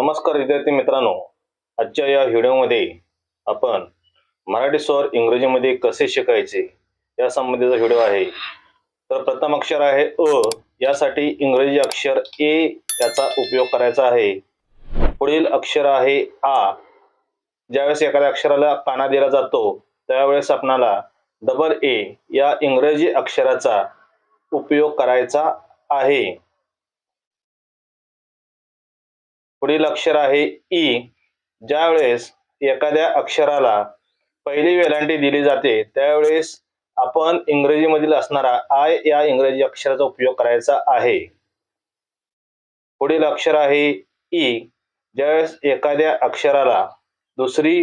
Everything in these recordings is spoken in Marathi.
नमस्कार विद्यार्थी मित्रांनो. आजच्या या व्हिडिओमध्ये आपण मराठी स्वर इंग्रजीमध्ये कसे शिकायचे या संबंधीचा व्हिडिओ आहे. तर प्रथम अक्षर आहे अ. यासाठी इंग्रजी अक्षर ए याचा उपयोग करायचा आहे. पुढील अक्षर आहे आ. ज्यावेळेस एखाद्या अक्षराला काना दिला जातो त्यावेळेस आपणाला डबल ए या इंग्रजी अक्षराचा उपयोग करायचा आहे. पुढील अक्षर आहे ई. ज्यावेळेस एखाद्या अक्षराला पहिली वेलांटी दिली जाते त्यावेळेस आपण इंग्रजीमधील असणारा आय या इंग्रजी अक्षराचा उपयोग करायचा आहे. पुढील अक्षर आहे ई. ज्यावेळेस एखाद्या अक्षराला दुसरी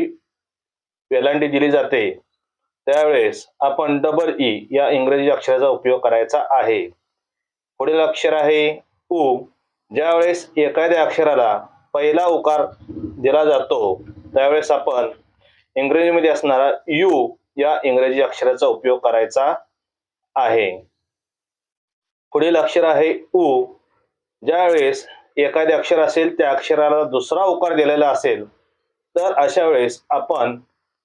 वेलांटी दिली जाते त्यावेळेस आपण डबल ई e या इंग्रजी अक्षराचा उपयोग करायचा आहे. पुढील अक्षर आहे उ. ज्यावेळेस एखाद्या अक्षराला पहिला उकार दिला जातो त्यावेळेस आपण इंग्रजीमध्ये असणारा यू या इंग्रजी अक्षराचा उपयोग करायचा आहे. पुढील अक्षर आहे उ. ज्यावेळेस एखादे अक्षर असेल त्या अक्षराला दुसरा उकार दिलेला असेल तर अशा वेळेस आपण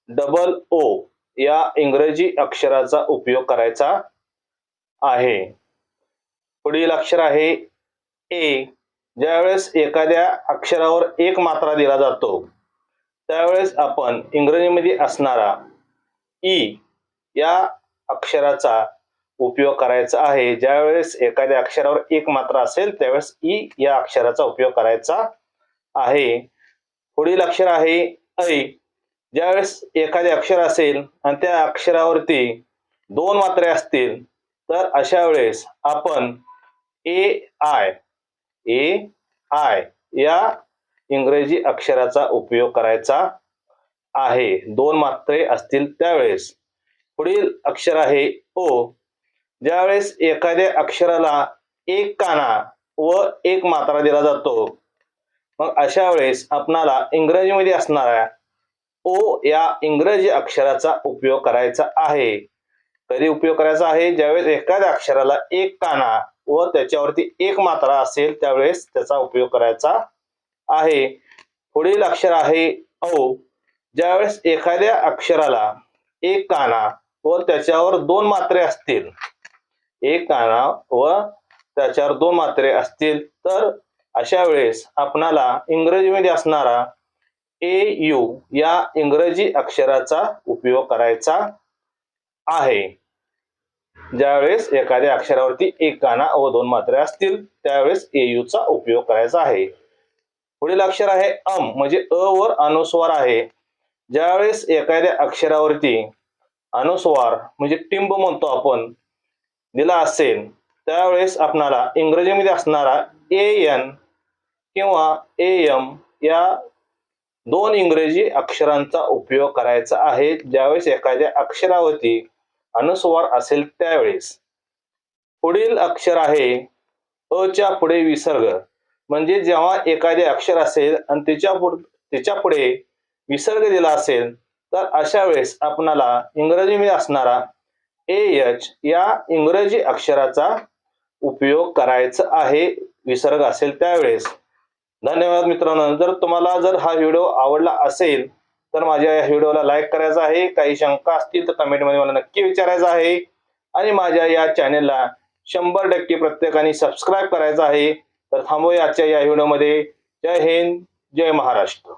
डबल ओ या इंग्रजी अक्षराचा उपयोग करायचा आहे. पुढील अक्षर आहे ए ज्यावेळेस एखाद्या अक्षरावर एक मात्रा दिला जातो त्यावेळेस आपण इंग्रजीमध्ये असणारा ई या अक्षराचा उपयोग करायचा आहे. ज्यावेळेस एखाद्या अक्षरावर एक मात्रा असेल त्यावेळेस ई या अक्षराचा उपयोग करायचा आहे. पुढील अक्षर आहे ऐ ज्यावेळेस एखादे अक्षर असेल आणि त्या अक्षरावरती दोन मात्रे असतील तर अशा वेळेस आपण ए आय ए आय या इंग्रजी अक्षराचा उपयोग करायचा आहे. दोन मात्रे असतील त्यावेळेस. पुढील अक्षर आहे ओ. ज्यावेळेस एखाद्या अक्षराला एक काना व एक मात्रा दिला जातो मग अशा वेळेस आपणाला इंग्रजीमध्ये असणाऱ्या ओ या इंग्रजी अक्षराचा उपयोग करायचा आहे. कधी उपयोग करायचा आहे? ज्यावेळेस एखाद्या अक्षराला एक काना व त्याच्यावरती एक मात्रा असेल त्यावेळेस त्याचा उपयोग करायचा आहे. पुढील अक्षर आहे औ. ज्यावेळेस एखाद्या अक्षराला एक काना व त्याच्यावर दोन मात्रे असतील एक काना व त्याच्यावर दोन मात्रे असतील तर अशा वेळेस आपणाला इंग्रजीमध्ये असणारा ए यू या इंग्रजी अक्षराचा उपयोग करायचा आहे. ज्यावेळेस एखाद्या अक्षरावरती एक काना व दोन मात्रे असतील त्यावेळेस ए चा उपयोग करायचा आहे. पुढील अक्षर आहे अम म्हणजे अ वर अनुस्वार आहे. ज्यावेळेस एखाद्या अक्षरावरती अनुस्वार म्हणजे टिंब म्हणतो आपण दिला असेल त्यावेळेस आपणाला इंग्रजीमध्ये असणारा ए एन किंवा ए एम या दोन इंग्रजी अक्षरांचा उपयोग करायचा आहे. ज्यावेळेस एखाद्या अक्षरावरती अनुस्वार असेल त्यावेळेस. पुढील अक्षर आहे अ च्या पुढे विसर्ग. म्हणजे जेव्हा एखादे अक्षर असेल आणि त्याच्या पुढ त्याच्या पुढे विसर्ग दिला असेल तर अशा वेळेस आपणाला इंग्रजीमध्ये असणारा ए एच या इंग्रजी अक्षराचा उपयोग करायचा आहे विसर्ग असेल त्यावेळेस. धन्यवाद मित्रांनो. जर तुम्हाला जर हा व्हिडिओ आवडला असेल तर माझ्या या व्हिडिओला लाईक करायचा आहे. काही शंका असतील तर कमेंटमध्ये मला नक्की विचारायचं आहे. आणि माझ्या या चॅनेलला शंभर टक्के प्रत्येकाने सबस्क्राईब करायचं आहे. तर थांबूया आजच्या या व्हिडिओमध्ये. जय हिंद जय महाराष्ट्र.